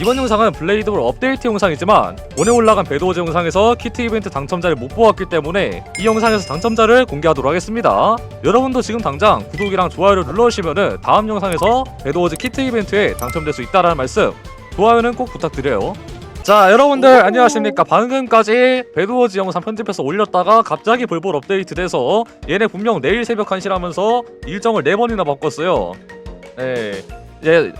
이번 영상은 블레이드볼 업데이트 영상이지만 오늘 올라간 배드워즈 영상에서 키트 이벤트 당첨자를 못 보았기 때문에 이 영상에서 당첨자를 공개하도록 하겠습니다. 여러분도 지금 당장 구독이랑 좋아요를 눌러주시면은 다음 영상에서 배드워즈 키트 이벤트에 당첨될 수 있다라는 말씀 좋아요는 꼭 부탁드려요. 자 여러분들 안녕하십니까 방금까지 배드워즈 영상 편집해서 올렸다가 갑자기 볼볼 업데이트 돼서 얘네 분명 내일 새벽 1시라면서 일정을 4번이나 바꿨어요 네 이제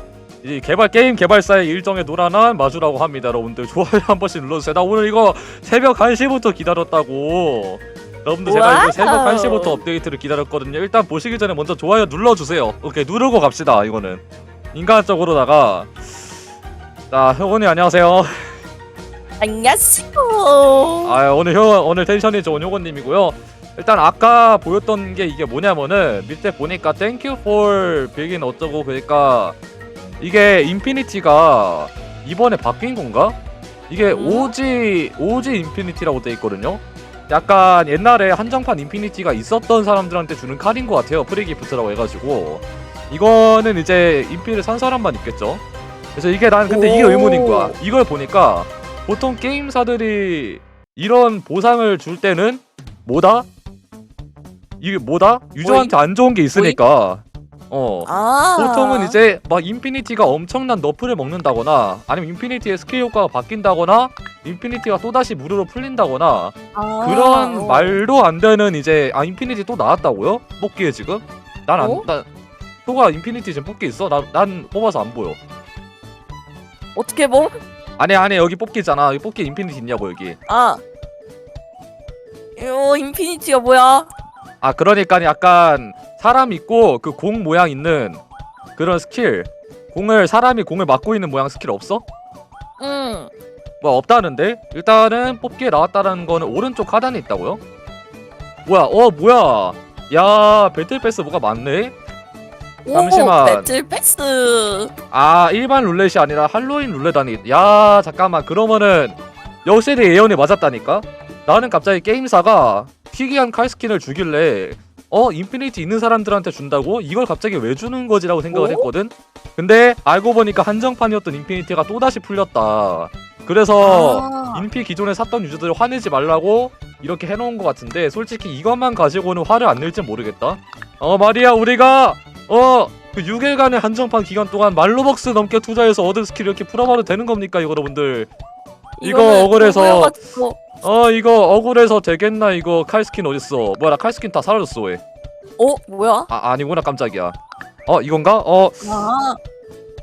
이 개발 게임 개발사의 일정에 노란한 마주라고 합니다 여러분들. 좋아요 한 번씩 눌러주세요. 나 오늘 이거 새벽 1시부터 기다렸다고. 여러분들 제가 이거 새벽 와우. 1시부터 업데이트를 기다렸거든요. 일단 보시기 전에 먼저 좋아요 눌러주세요. 오케이 누르고 갑시다 이거는. 인간적으로다가. 자 효건이 안녕하세요. 안녕하세요. 아 오늘 효 오늘 텐션이 좋은 효건님이고요. 일단 아까 보였던 게 이게 뭐냐면은 밑에 보니까 Thank you for begin 어쩌고 그러니까 이게 인피니티가 이번에 바뀐 건가? 이게 음? 오지 오지 인피니티라고 돼 있거든요. 약간 옛날에 한정판 인피니티가 있었던 사람들한테 주는 칼인 것 같아요. 프리기프트라고 해가지고 이거는 이제 인피를 산 사람만 있겠죠. 그래서 이게 난 근데 이게 오. 의문인 거야. 이걸 보니까 보통 게임사들이 이런 보상을 줄 때는 뭐다? 이게 뭐다? 유저한테 안 좋은 게 있으니까. 어. 아. 보통은 이제 막 인피니티가 엄청난 너프를 먹는다거나 아니면 인피니티의 스킬 효과가 바뀐다거나 인피니티가 또다시 무료로 풀린다거나 아. 그런 어. 말도 안 되는 이제 아 인피니티 또 나왔다고요? 뽑기에 지금? 난 안 어? 나 효가 인피니티 지금 뽑기 있어? 나, 난 뽑아서 안 보여. 어떻게 뭐? 아니 아니 여기 뽑기 있잖아. 여기 뽑기 인피니티 있냐고 여기. 아. 요 인피니티가 뭐야? 아 그러니까 약간 사람 있고 그 공 모양 있는 그런 스킬 공을 사람이 공을 막고 있는 모양 스킬 없어? 응. 뭐 없다는데 일단은 뽑기에 나왔다는 거는 오른쪽 하단에 있다고요? 뭐야 어 뭐야 야 배틀 패스 뭐가 많네 오, 잠시만. 배틀 패스. 아 일반 룰렛이 아니라 할로윈 룰렛 아니 야 잠깐만 그러면은 역세대 예언이 맞았다니까 나는 갑자기 게임사가 희귀한 칼 스킨을 주길래 어 인피니티 있는 사람들한테 준다고? 이걸 갑자기 왜 주는 거지라고 생각을 어? 했거든? 근데 알고 보니까 한정판이었던 인피니티가 또 다시 풀렸다. 그래서 아. 인피 기존에 샀던 유저들 화내지 말라고 이렇게 해놓은 것 같은데 솔직히 이것만 가지고는 화를 안 낼지 모르겠다. 어 말이야 우리가 어 그 6일간의 한정판 기간 동안 말로벅스 넘게 투자해서 얻은 스킬 이렇게 풀어봐도 되는 겁니까 이거 여러분들 이거 억울해서. 어 이거 억울해서 되겠나 이거 칼스킨 어딨어 뭐야 나 칼스킨 다 사라졌어 왜어 뭐야? 아, 아니구나 깜짝이야 어 이건가? 어 아.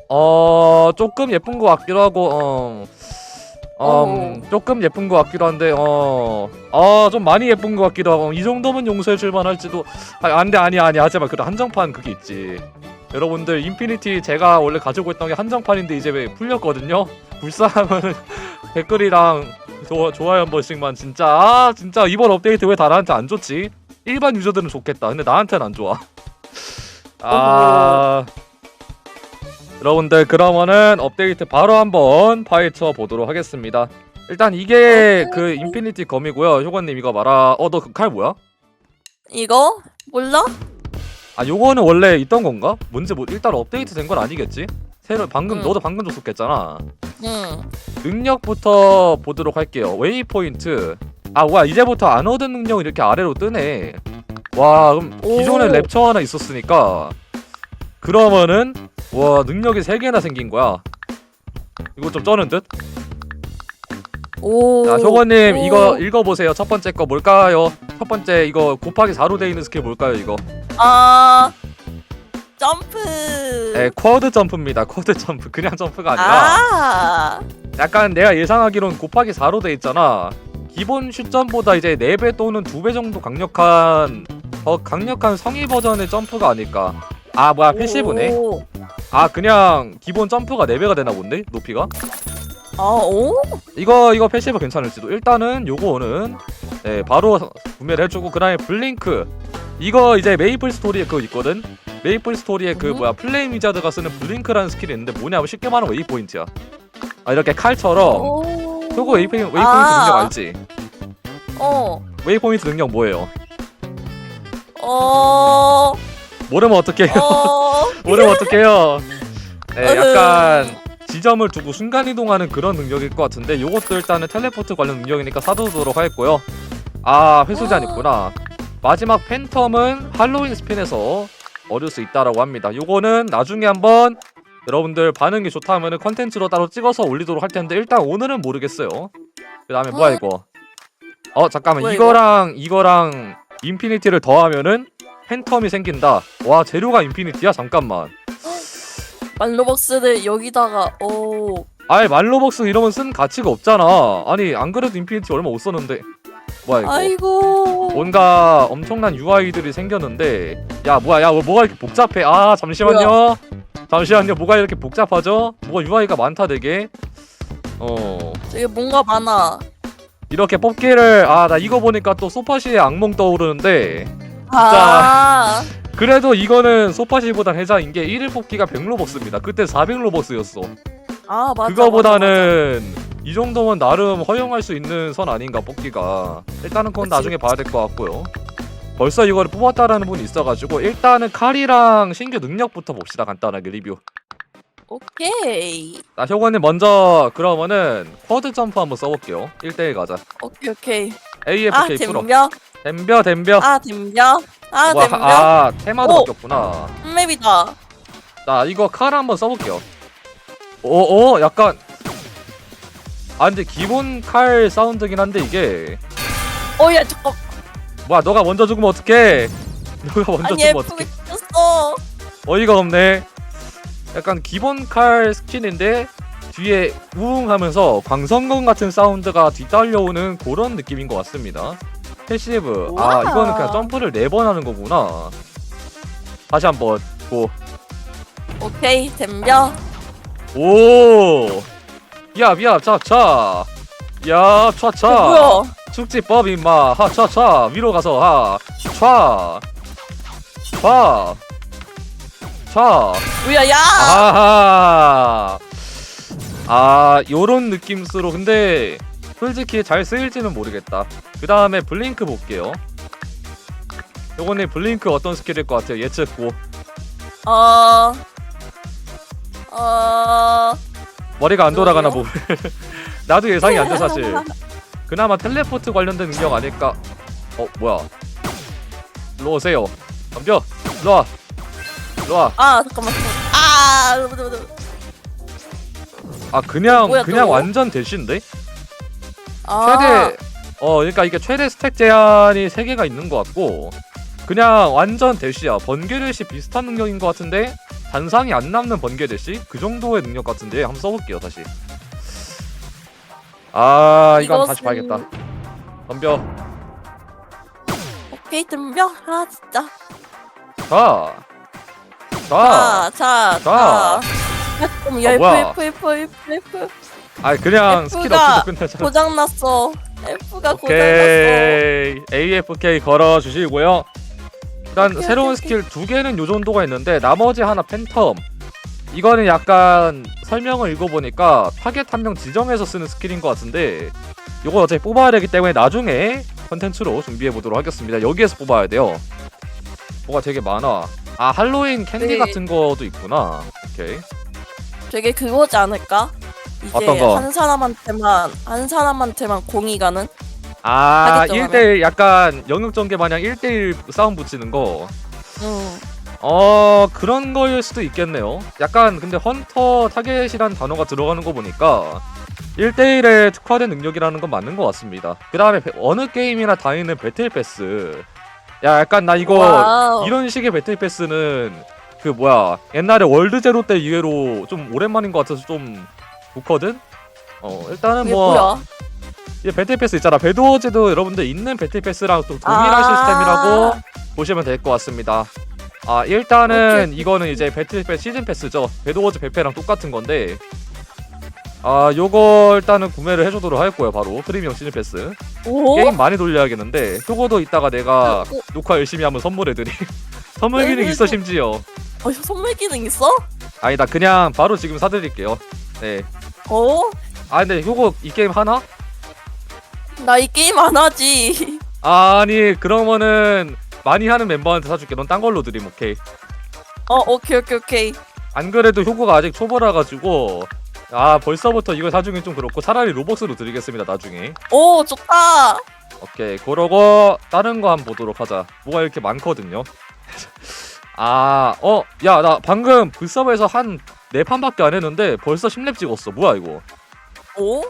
어 조금 예쁜 것 같기도 하고 어. 어, 음, 어. 조금 예쁜 것 같기도 한데 어, 어, 좀 많이 예쁜 것 같기도 하고 이 정도면 용서해 줄 만할지도 아, 안돼 아니야 아니야 하지만 그래 한정판 그게 있지 여러분들 인피니티 제가 원래 가지고 있던 게 한정판인데 이제 왜 풀렸거든요 불쌍하면 댓글이랑 조, 좋아요 한 번씩만 진짜 아 진짜 이번 업데이트 왜 다 나한테 안 좋지 일반 유저들은 좋겠다 근데 나한테는 안 좋아 아 여러분들 그러면은 업데이트 바로 한번 파헤쳐 보도록 하겠습니다. 일단 이게 그 인피니티 검이고요. 효건님 이거 봐라. 어너그칼 뭐야? 이거 몰라? 아 요거는 원래 있던 건가? 뭔지 뭐 일단 업데이트 된 건 아니겠지? 새로 방금 응. 너도 방금 접속했잖아. 응. 능력부터 보도록 할게요. 웨이 포인트. 아 뭐야 이제부터 안 얻은 능력 이렇게 아래로 뜨네. 와 그럼 기존에 오. 랩처 하나 있었으니까 그러면은 와 능력이 세 개나 생긴 거야. 이거 좀 쩌는 듯? 오. 자, 효건님 오. 이거 읽어보세요. 첫 번째 거 뭘까요? 첫 번째 이거 곱하기 4로 돼 있는 스킬 뭘까요? 이거? 아. 점프. 네, 쿼드 점프입니다. 쿼드 점프. 그냥 점프가 아니라 아. 약간 내가 예상하기론 곱하기 4로 돼 있잖아. 기본 슛점보다 이제 4배 또는 2배 정도 강력한 더 강력한 성의 버전의 점프가 아닐까. 아 뭐야 패시브네. 오. 아 그냥 기본 점프가 4배가 되나 본데 높이가? 아, 오? 이거 이거 패시브 괜찮을지도 일단은 요거는 네 바로 구매를 해주고 그 다음에 블링크 이거 이제 메이플 스토리에 그거 있거든 메이플 스토리에 그 음. 뭐야 플레임 위자드가 쓰는 블링크라는 스킬이 있는데 뭐냐면 쉽게 말하면 웨이포인트야 아 이렇게 칼처럼 오. 그거 웨이포, 웨이포인트 아. 능력 알지? 어. 웨이포인트 능력 뭐예요? 어. 모르면 어떡해요 어. 모르면 어떡해요 네 약간 지점을 두고 순간 이동하는 그런 능력일 것 같은데 요것도 일단은 텔레포트 관련 능력이니까 사두도록 하겠고요. 아 회수 제한 있구나. 마지막 팬텀은 할로윈 스핀에서 얻을 수 있다라고 합니다. 요거는 나중에 한번 여러분들 반응이 좋다면은 컨텐츠로 따로 찍어서 올리도록 할 텐데 일단 오늘은 모르겠어요. 그 다음에 뭐야 어? 이거? 어 잠깐만 뭐야, 이거랑 이거 랑 인피니티를 더하면은 팬텀이 생긴다. 와 재료가 인피니티야? 잠깐만. 말로벅스를 여기다가 오 아예 말로벅스 이러면 쓴 가치가 없잖아. 아니 안 그래도 인피니티 얼마 못 썼는데. 뭐야 이거? 아이고 뭔가 엄청난 UI들이 생겼는데 야 뭐야 야 뭐가 이렇게 복잡해? 아 잠시만요. 잠시만요. 뭐가 이렇게 복잡하죠? 뭐가 UI가 많다 되게. 어 저기 뭔가 많아 이렇게 뽑기를 아 나 이거 보니까 또 소파시의 악몽 떠오르는데 아 그래도 이거는 소파시보단 해자인 게 1일 뽑기가 100로벅스입니다. 그때 400로벅스였어. 아 맞아 그거보다는 이 정도면 나름 허용할 수 있는 선 아닌가 뽑기가. 일단은 그건 나중에 봐야 될 것 같고요. 벌써 이거를 뽑았다라는 분이 있어가지고 일단은 칼이랑 신규 능력부터 봅시다 간단하게 리뷰. 오케이. 자 효건님 먼저 그러면은 쿼드 점프 한번 써볼게요. 1대1 가자. 오케이 오케이. 아 AFK 풀어. 댐벼. 댐벼 댐벼. 아 댐벼. 아 와, 댐벼. 아 테마도 오! 바뀌었구나. 맵이다. 자 이거 칼 한번 써볼게요. 오오 약간 아 근데 기본 칼 사운드긴 한데 이게 어야 잠깐 뭐야 너가 먼저 죽으면 어떡해? 너가 먼저 아니 죽으면 예쁘게 어떡해? 생겼어. 어이가 없네. 약간 기본 칼 스킨인데 뒤에 우웅 하면서 광선검 같은 사운드가 뒤따려오는 그런 느낌인 것 같습니다. 패시브. 아 우와. 이거는 그냥 점프를 네 번 하는 거구나. 다시 한번 고. 오케이 오! 야, 야, 차, 차. 야, 차, 차. 어, 뭐야 축지법 임마. 하, 차, 차. 위로 가서 하. 차. 차. 차. 뭐야 야 아하. 아, 요런 느낌으로 근데 솔직히 잘 쓰일지는 모르겠다. 그 다음에 블링크 볼게요. 요거는 블링크 어떤 스킬일 것 같아요? 예측 고. 어... 어... 머리가 안 돌아가나. 보. 나도 예상이 안 돼 사실. 그나마 텔레포트 관련된 능력 아닐까? 어 뭐야? 일로 오세요. 덤벼. 일로 와. 일로 와. 아 잠깐만 아 아 그냥 뭐야, 그냥 또? 완전 대시인데? 아, 최대 어 그러니까 이게 최대 스택 제한이 3 개가 있는 것 같고 그냥 완전 대시야. 번개 대시 비슷한 능력인 것 같은데 단상이 안 남는 번개 대시 그 정도의 능력 같은데 한번 써볼게요 다시. 아 한번 다시 이것은- 봐야겠다. 덤벼. 오케이 덤벼 아 진짜 자. 자. 자, 자, 자. 자. 그럼 아, F, 뭐야. F, F, F, F. 아 그냥 스킬 F가 없이도 끝내잖아. 고장났어. F가 고장났어. 오케이 AFK 걸어 주시고요. 일단 오케이, 새로운 오케이, 스킬 두 개는 요 정도가 있는데 나머지 하나 팬텀. 이거는 약간 설명을 읽어보니까 타겟 한 명 지정해서 쓰는 스킬인 것 같은데 이거 어차피 뽑아야 되기 때문에 나중에 컨텐츠로 준비해 보도록 하겠습니다. 여기에서 뽑아야 돼요. 뭐가 되게 많아. 아 할로윈 캔디 네. 같은 것도 있구나. 오케이. 되게 그거지 않을까? 이제 어떤 거? 한 사람한테만 한 사람한테만 공이 가는? 아 하겠죠, 1대1 약간 영역 전개 마냥 1대1 싸움 붙이는 거. 응. 어 그런 거일 수도 있겠네요. 약간 근데 헌터 타겟이란 단어가 들어가는 거 보니까 1대1에 특화된 능력이라는 건 맞는 것 같습니다. 그 다음에 어느 게임이나 다 있는 배틀 패스. 야 약간 나 이거 와우. 이런 식의 배틀 패스는 그 뭐야 옛날에 월드 제로 때 이후로 좀 오랜만인 것 같아서 좀 좋거든. 어 일단은 이게 뭐 뭐야? 이 배틀 패스 있잖아. 배드워즈도 여러분들 있는 배틀 패스랑 또 동일한 아. 시스템이라고 보시면 될 것 같습니다. 아 일단은 오케이. 이거는 이제 배틀 패스 시즌 패스죠. 배드워즈 배패랑 똑같은 건데 아 요거 일단은 구매를 해주도록 할 거예요. 바로 프리미엄 시즌 패스. 오? 게임 많이 돌려야겠는데 요거도 이따가 내가 오. 녹화 열심히 하면 선물해드리. 선물 네, 기능 네, 있어 네. 심지어. 어, 선물 기능 있어? 아니다 그냥 바로 지금 사드릴게요. 네. 어? 아 근데 요거 이 게임 하나? 나 이 게임 안 하지. 아니 그러면은 많이 하는 멤버한테 사줄게. 넌 딴 걸로 드림 오케이. 어, 오케이, 오케이, 오케이. 안 그래도 효고가 아직 초보라 가지고 아 벌써부터 이거 사주긴 좀 그렇고 차라리 로벅스로 드리겠습니다 나중에 오 좋다. 오케이 그러고 다른 거 한번 보도록 하자 뭐가 이렇게 많거든요 아 어 야 나 방금 그 서버에서 한네 판밖에 안 했는데 벌써 10렙 찍었어 뭐야 이거 오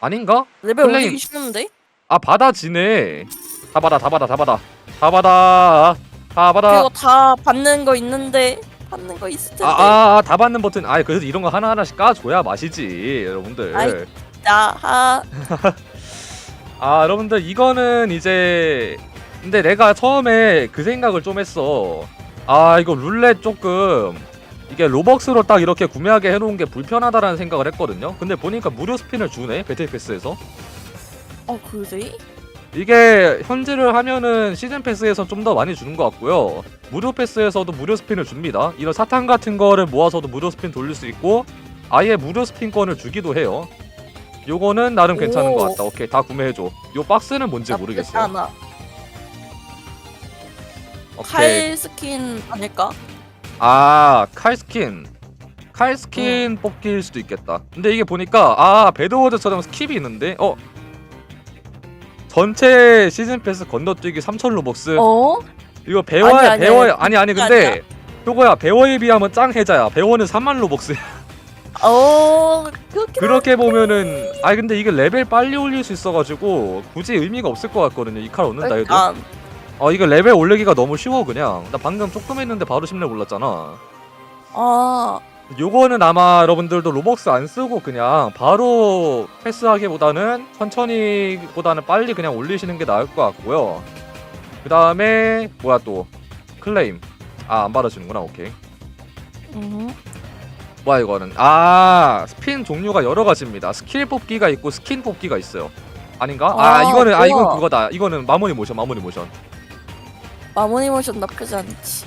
아닌가? 레벨 올리기 쉬운데? 아 받아지네 다 받아 다 받아 다 받아 다 받아 다 받아 그거 다 받는 거 있는데 받는 거 있을 텐데. 아아 다 받는 버튼 아 그래도 이런 거 하나 하나씩 까줘야 맛이지 여러분들 아이. 야하. 아 여러분들 이거는 이제 근데 내가 처음에 그 생각을 좀 했어 아 이거 룰렛 조금 이게 로벅스로 딱 이렇게 구매하게 해놓은 게 불편하다라는 생각을 했거든요. 근데 보니까 무료 스핀을 주네 배틀 패스에서. 어 그래? 이게 현질을 하면은 시즌 패스에서 좀 더 많이 주는 것 같고요. 무료 패스에서도 무료 스핀을 줍니다. 이런 사탕 같은 거를 모아서도 무료 스핀 돌릴 수 있고 아예 무료 스핀권을 주기도 해요. 요거는 나름 괜찮은 오. 것 같다. 오케이 다 구매해줘. 요 박스는 뭔지 나쁘지 모르겠어요. 않아. 오케이. 칼 스킨 아닐까? 아 칼 스킨. 칼 스킨 뽑기일 수도 있겠다. 근데 이게 보니까 아 배드워드처럼 스킵이 있는데? 어? 전체 시즌 패스 건너뛰기 3000 로벅스. 어? 이거 배워야 아니, 아니, 배워야 아니, 아니 근데 요거야? 배워에 비하면 짱 해자야. 배워는 3만 로벅스 어 그렇게 그렇게 보면은 아니 근데 이게 레벨 빨리 올릴 수 있어가지고 굳이 의미가 없을 것 같거든요. 이 칼 얻는다 해도. 아, 어 이거 레벨 올리기가 너무 쉬워 그냥 나 방금 조금 했는데 바로 10렙 올랐잖아 아 요거는 아마 여러분들도 로벅스 안 쓰고 그냥 바로 패스하기보다는 천천히 보다는 빨리 그냥 올리시는 게 나을 것 같고요. 그 다음에 뭐야 또 클레임 아 안 받아주는구나 오케이. 음. 뭐야 이거는 아 스핀 종류가 여러 가지입니다. 스킬 뽑기가 있고 스킨 뽑기가 있어요. 아닌가? 아, 아, 이거는 아 이건 우와. 그거다. 이거는 마모니 모션 마모니 모션. 마모니 모션 나쁘지 않지.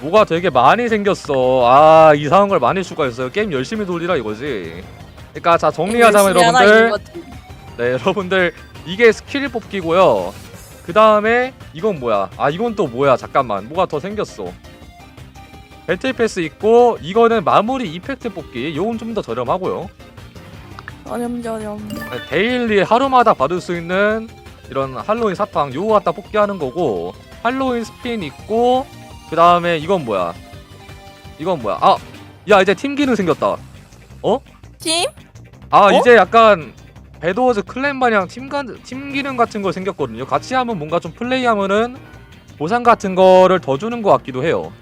뭐가 되게 많이 생겼어. 아 이상한 걸 많이 추가했어요. 게임 열심히 돌리라 이거지. 그러니까 자 정리하자면 열심히 하나 여러분들. 네 여러분들 이게 스킬 뽑기고요 그 다음에 이건 뭐야 아 이건 또 뭐야 잠깐만 뭐가 더 생겼어 배틀 패스 있고 이거는 마무리 이펙트 뽑기 요건 좀 더 저렴하고요 어렴저렴. 네, 데일리 하루마다 받을 수 있는 이런 할로윈 사탕 요거 갖다 뽑기 하는 거고 할로윈 스핀 있고 그 다음에 이건 뭐야? 이건 뭐야? 아야 이제 팀 기능 생겼다. 팀? 아 어? 이제 약간 배드워즈 클랜 마냥 팀, 가, 팀 기능 같은 거 생겼거든요. 같이 하면 뭔가 좀 플레이하면은 보상 같은 거를 더 주는 것 같기도 해요.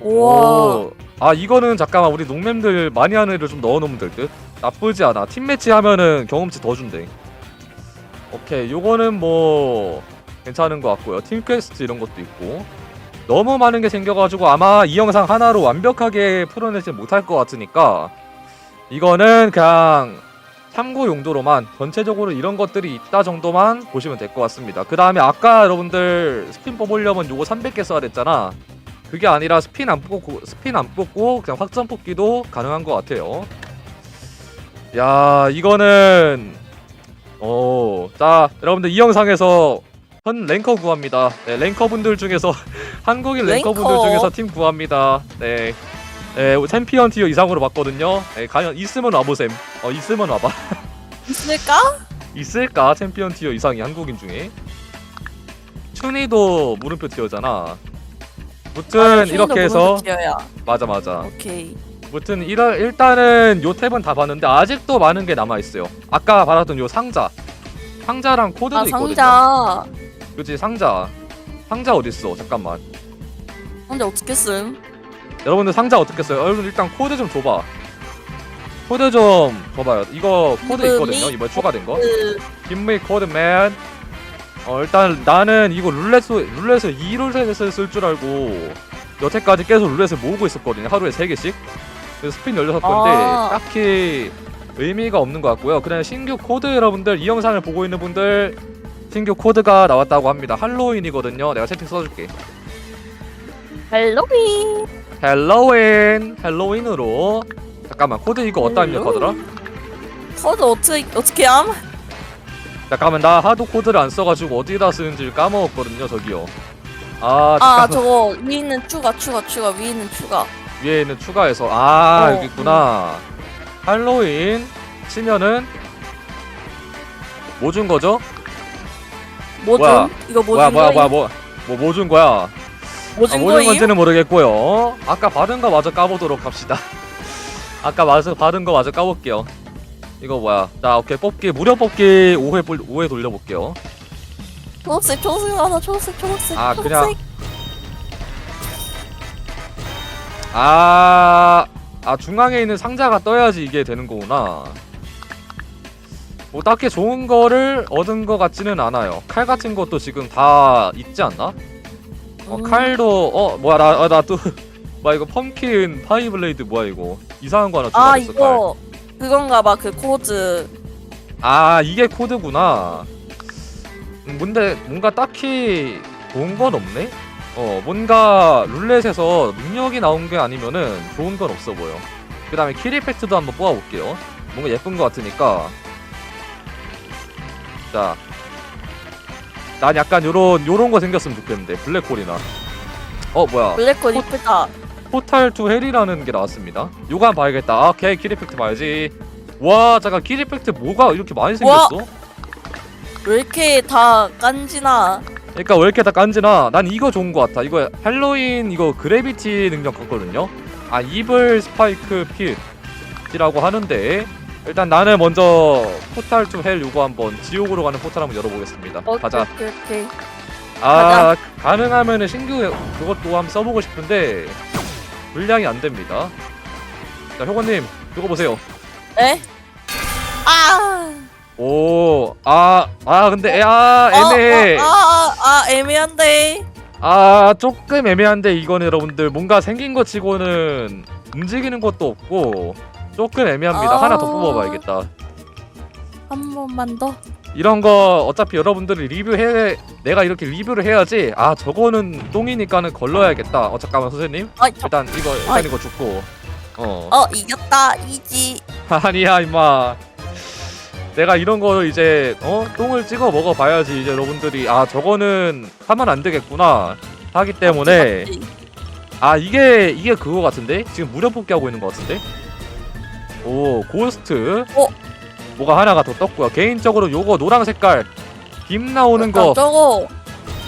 우와. 오. 아 이거는 잠깐만 우리 농mem들 많이 하는 애를 좀 넣어놓으면 될 듯? 나쁘지 않아. 팀 매치 하면은 경험치 더 준대. 오케이 요거는 뭐 괜찮은 것 같고요. 팀 퀘스트 이런 것도 있고. 너무 많은 게 생겨가지고 아마 이 영상 하나로 완벽하게 풀어내지 못할 것 같으니까 이거는 그냥 참고 용도로만 전체적으로 이런 것들이 있다 정도만 보시면 될 것 같습니다. 그 다음에 아까 여러분들 스핀 뽑으려면 요거 300개 써야 됐잖아. 그게 아니라 스핀 안 뽑고 스핀 안 뽑고 그냥 확정 뽑기도 가능한 것 같아요. 야 이거는 어자 여러분들 이 영상에서 현 랭커 구합니다. 네, 랭커 분들 중에서 한국인 랭커 분들 랭커. 중에서 팀 구합니다. 네. 네, 챔피언 티어 이상으로 봤거든요. 네, 과연 있으면 와보셈. 어, 있으면 와봐. 있을까? 있을까? 챔피언 티어 이상이 한국인 중에. 춘희도 물음표 티어잖아. 무튼 아, 이렇게 해서 야 맞아 맞아. 오케이. 무튼 일일단은 요 탭은 다 봤는데 아직도 많은 게 남아 있어요. 아까 받았던 요 상자, 상자랑 코드도 아 있거든요. 상자. 그치 상자. 상자 어디 있어? 잠깐만. 상자 어떻게 쓴? 여러분들 상자 어떻게 써요? 여러분 일단 코드 좀 줘봐. 코드 좀 줘봐요. 이거 코드 그 있거든요. 미- 이번 추가된 거. 그 김미 코드맨. 어 일단 나는 이거 룰렛 룰렛을 2룰렛을 쓸 줄 알고 여태까지 계속 룰렛을 모으고 있었거든요. 하루에 3개씩. 그래서 스핀 16건데 아. 딱히 의미가 없는 것 같고요. 그냥 신규 코드 여러분들 이 영상을 보고 있는 분들 신규 코드가 나왔다고 합니다. 할로윈이거든요. 내가 채팅 써줄게. 헬로윈. 헬로윈 헬로윈으로 잠깐만 코드 이거 어디다 입력하더라? 코드 어떻게 어떻게 함? 잠깐만 나 하도 코드를 안 써가지고 어디다 쓰는지 까먹었거든요 저기요 아 아 잠깐만 저거 위 있는 추가 추가 추가 위 있는 추가. 위에 있는 추가해서 아 어, 여기 있구나 할로윈 치면은 뭐 준 거죠? 뭐준 뭐야? 이거 뭐 뭐야 준 뭐야? 뭐야 뭐뭐뭐준 거야? 뭐 아, 준 뭐준 거임? 건지는 모르겠고요. 아까 받은 거 마저 까보도록 합시다. 아까 마저 받은 거 마저 까볼게요. 이거 뭐야? 자 오케이 뽑기 무료 뽑기 5회 5회 돌려볼게요. 초록색 초록색 하나 초록색 초록색 아, 초록색 그냥- 아, 아 중앙에 있는 상자가 떠야지 이게 되는 거구나. 뭐 딱히 좋은 거를 얻은 거 같지는 않아요. 칼 같은 것도 지금 다 있지 않나? 어, 음. 칼도 어 뭐야 나나또 뭐야 이거 펌킨 파이블레이드 뭐야 이거 이상한 거 하나 아 추가됐어 칼. 이거 그건가 봐 그 코드 아 이게 코드구나. 음, 근데 뭔가 딱히 좋은 건 없네. 어 뭔가 룰렛에서 능력이 나온 게 아니면은 좋은 건 없어 보여. 그 다음에 킬 이펙트도 한번 뽑아볼게요. 뭔가 예쁜 거 같으니까. 자, 난 약간 요런 요런 거 생겼으면 좋겠는데 블랙홀이나. 어 뭐야? 블랙홀 코- 이쁘다 포탈 투 헬이라는 게 나왔습니다. 요거 한번 봐야겠다. 아, 오케이 킬 이펙트 봐야지. 와 잠깐 킬 이펙트 뭐가 이렇게 많이 와. 생겼어? 왜 이렇게 다 깐지나 그러니까 왜 이렇게 다 깐지나 난 이거 좋은 거 같아. 이거 할로윈 이거 그래비티 능력 같거든요. 아 이블 스파이크 핏이라고 하는데 일단 나는 먼저 포탈 투헬 요거 한번 지옥으로 가는 포탈 한번 열어보겠습니다. 오케이 가자. 오케이 오케이 아 가능하면은 신규 그것도 한번 써보고 싶은데 물량이 안 됩니다. 자 효건님 이거 보세요. 에? 아 오, 아, 아, 근데, 아, 애매해. 어, 어, 아, 아, 아 애매한데 아, 조금 애매한데, 이거는 여러분들, 뭔가 생긴 것 치고는 움직이는 것도 없고, 조금 애매합니다. 아. 하나 더 뽑아봐야겠다. 한 번만 더 이런 거, 어차피 여러분들이 리뷰해, 내가 이렇게 리뷰를 해야지, 아, 저거는 똥이니까는 걸러야겠다. 어, 잠깐만, 선생님. 아, 저, 일단, 이거, 일단 아이. 이거 죽고. 어. 어 이겼다 이지 아니야, 임마. 내가 이런 거 이제 어 똥을 찍어 먹어 봐야지 이제 여러분들이 아 저거는 하면 안 되겠구나 하기 때문에 맞지, 맞지. 아 이게 이게 그거 같은데 지금 무료 뽑기 하고 있는 것 같은데 오 고스트. 어? 뭐가 하나가 더 떴고요. 개인적으로 요거 노랑 색깔. 김 나오는 아, 거. 저거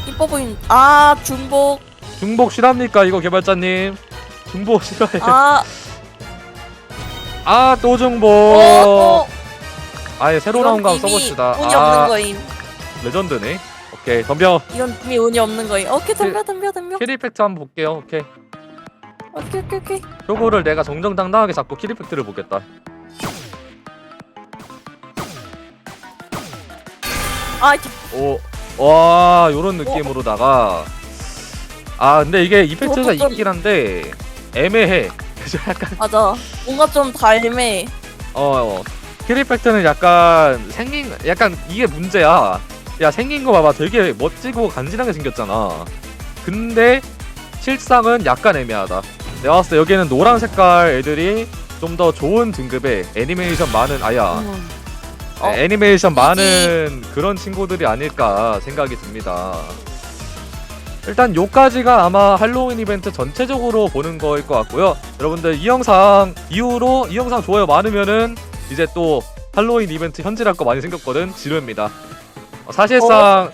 이뻐 보인 아 중복. 중복 실합니까 이거 개발자님? 중복 싫어해 아. 아또 중복. 어, 어, 아예 새로 나온 거 한번 써봅시다. 운이 아 없는 거임. 레전드네. 오케이 덤벼. 이건 이미 운이 없는 거임. 오케이 덤벼 덤벼 덤벼. 킬 이펙트 한번 볼게요. 오케이. 오케이 오케이 오케이 요거를 내가 정정당당하게 잡고 킬 이펙트를 보겠다. 아 저- 오, 와, 요런 느낌으로다가 아, 근데 이게 이펙트가 그것도 좀- 있긴 한데 애매해. 그래서 약간 맞아 뭔가 좀 닮해 어, 어. 킬 이펙트는 약간 생긴 약간 이게 문제야. 야, 생긴 거 봐봐. 되게 멋지고 간지나게 생겼잖아. 근데 실상은 약간 애매하다. 내가 봤을 때 여기는 노란 색깔 애들이 좀 더 좋은 등급의 애니메이션 많은 아야 음. 어? 애- 애니메이션 많은 그런 친구들이 아닐까 생각이 듭니다. 일단 요까지가 아마 할로윈 이벤트 전체적으로 보는 거일 것 같고요. 여러분들 이 영상 이후로 이 영상 좋아요 많으면은 이제 또 할로윈 이벤트 현질할 거 많이 생겼거든. 지루입니다. 어, 사실상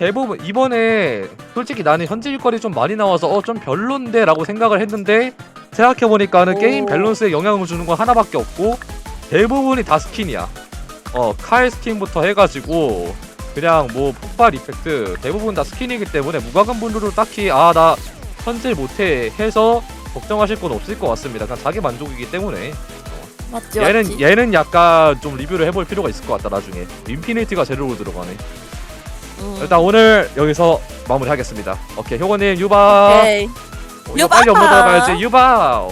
대부분 이번에 솔직히 나는 현질거리 좀 많이 나와서 어 좀 별론데 라고 생각을 했는데 생각해 보니까는 오. 게임 밸런스에 영향을 주는 건 하나밖에 없고 대부분이 다 스킨이야. 어, 칼 스킨부터 해가지고 그냥 뭐 폭발 이펙트 대부분 다 스킨이기 때문에 무과금 분들도 딱히 아 나 현질 못해 해서 걱정하실 건 없을 것 같습니다. 그냥 자기 만족이기 때문에 맞지 얘는 맞지 얘는 약간 좀 리뷰를 해볼 필요가 있을 것 같다 나중에 인피니티가 재료로 들어가네. 음. 일단 오늘 여기서 마무리하겠습니다. 오케이 효건님 유바 오케이 어, 이거 빨리 유바! 업로드 가야지 유바